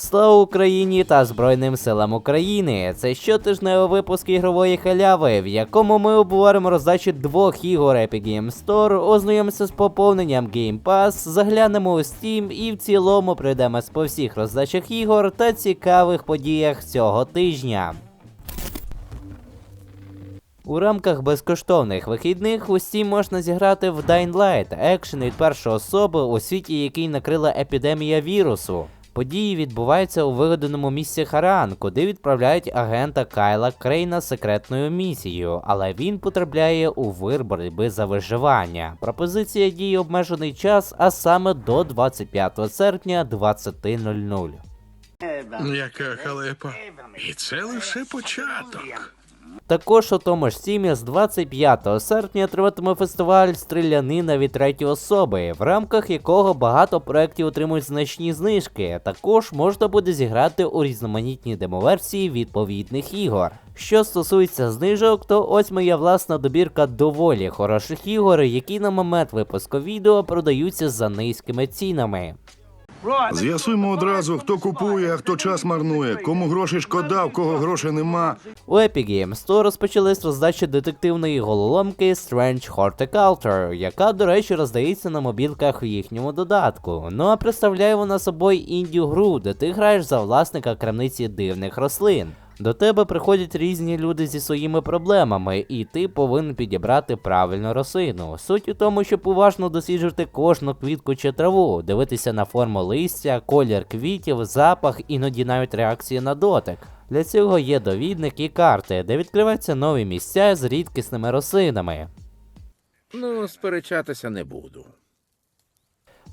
Слава Україні та Збройним силам України! Це щотижневий випуск ігрової халяви, в якому ми обговоримо роздачу двох ігор Epic Games Store, ознайомимося з поповненням Game Pass, заглянемо у Steam і в цілому пройдемось по всіх роздачах ігор та цікавих подіях цього тижня. У рамках безкоштовних вихідних у Steam можна зіграти в Dying Light, екшен від першої особи у світі, який накрила епідемія вірусу. Події відбуваються у вигаданому місці Харан, куди відправляють агента Кайла Крейна секретною місією, але він потрапляє у вир боротьби за виживання. Пропозиція діє обмежений час, а саме до 25 серпня 20.00. Яка халепа. І це лише початок. Також у тому ж Стімі з 25 серпня триватиме фестиваль стрілянина від третьої особи, в рамках якого багато проєктів отримують значні знижки. Також можна буде зіграти у різноманітні демоверсії відповідних ігор. Що стосується знижок, то ось моя власна добірка доволі хороших ігор, які на момент випуску відео продаються за низькими цінами. З'ясуємо одразу, хто купує, а хто час марнує, кому гроші шкода, в кого грошей нема. У Epic Games Store розпочались роздачі детективної гололомки Strange Horticulture, яка, до речі, роздається на мобілках в їхньому додатку. Ну а представляє вона собою інді гру, де ти граєш за власника крамниці дивних рослин. До тебе приходять різні люди зі своїми проблемами, і ти повинен підібрати правильну рослину. Суть у тому, щоб уважно досліджувати кожну квітку чи траву, дивитися на форму листя, колір квітів, запах, іноді навіть реакції на дотик. Для цього є довідник і карти, де відкриваються нові місця з рідкісними рослинами. Ну, сперечатися не буду.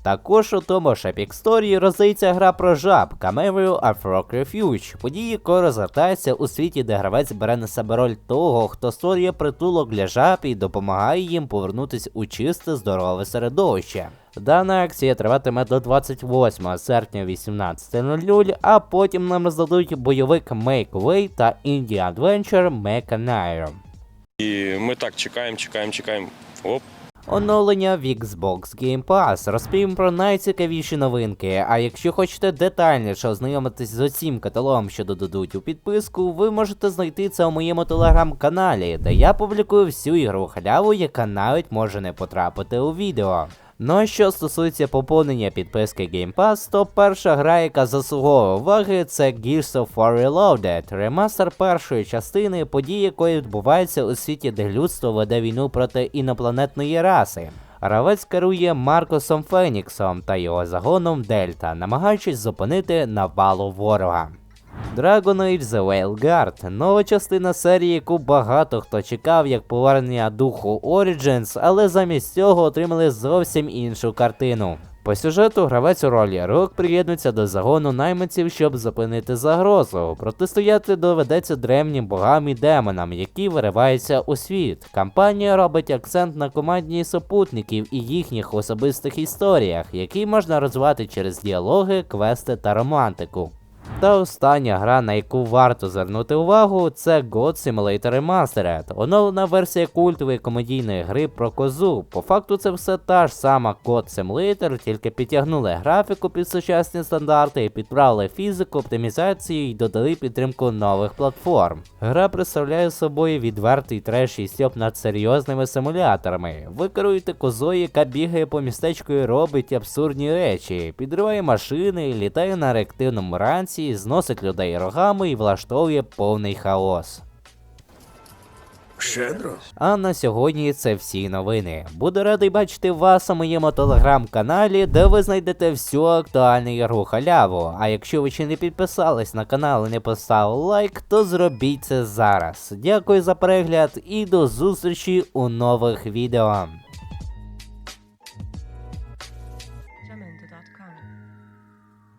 Також у тому ж Epic Story роздається гра про жаб Cameo of Rock Refuge, події, якої розгортається у світі, де гравець бере на себе роль того, хто створює притулок для жаб і допомагає їм повернутися у чисте здорове середовище. Дана акція триватиме до 28 серпня 18.00, а потім нам роздадуть бойовик Make Way та Indie Adventure Mechaniron. І ми так чекаємо, чекаємо, чекаємо. Оп, Оновлення в Xbox Game Pass. Розповім про найцікавіші новинки. А якщо хочете детальніше ознайомитись з усім каталогом, що додадуть у підписку, ви можете знайти це у моєму телеграм-каналі, де я публікую всю ігру халяву, яка навіть може не потрапити у відео. Ну а що стосується поповнення підписки Game Pass, то перша гра, яка заслуговує уваги, це Gears of War Reloaded, ремастер першої частини, події якої відбуваються у світі, де людство веде війну проти інопланетної раси. Гравець керує Маркосом Феніксом та його загоном Дельта, намагаючись зупинити навалу ворога. Dragon Age The Whale Guard – нова частина серії, яку багато хто чекав як повернення духу Origins, але замість цього отримали зовсім іншу картину. По сюжету гравець у ролі Рок приєднується до загону найманців, щоб зупинити загрозу. Протистояти доведеться древнім богам і демонам, які вириваються у світ. Кампанія робить акцент на командні супутників і їхніх особистих історіях, які можна розвивати через діалоги, квести та романтику. Та остання гра, на яку варто звернути увагу, це God Simulator Remastered, оновлена версія культової комедійної гри про козу. По факту це все та ж сама God Simulator, тільки підтягнули графіку під сучасні стандарти, підправили фізику, оптимізацію і додали підтримку нових платформ. Гра представляє собою відвертий треш і стьоп над серйозними симуляторами. Ви керуєте козою, яка бігає по містечку і робить абсурдні речі, підриває машини, літає на реактивному ранці, зносить людей рогами і влаштовує повний хаос. Щедро. А на сьогодні це всі новини. Буду радий бачити вас у моєму телеграм-каналі, де ви знайдете всю актуальну ігру халяву. А якщо ви ще не підписались на канал і не поставили лайк, то зробіть це зараз. Дякую за перегляд і до зустрічі у нових відео.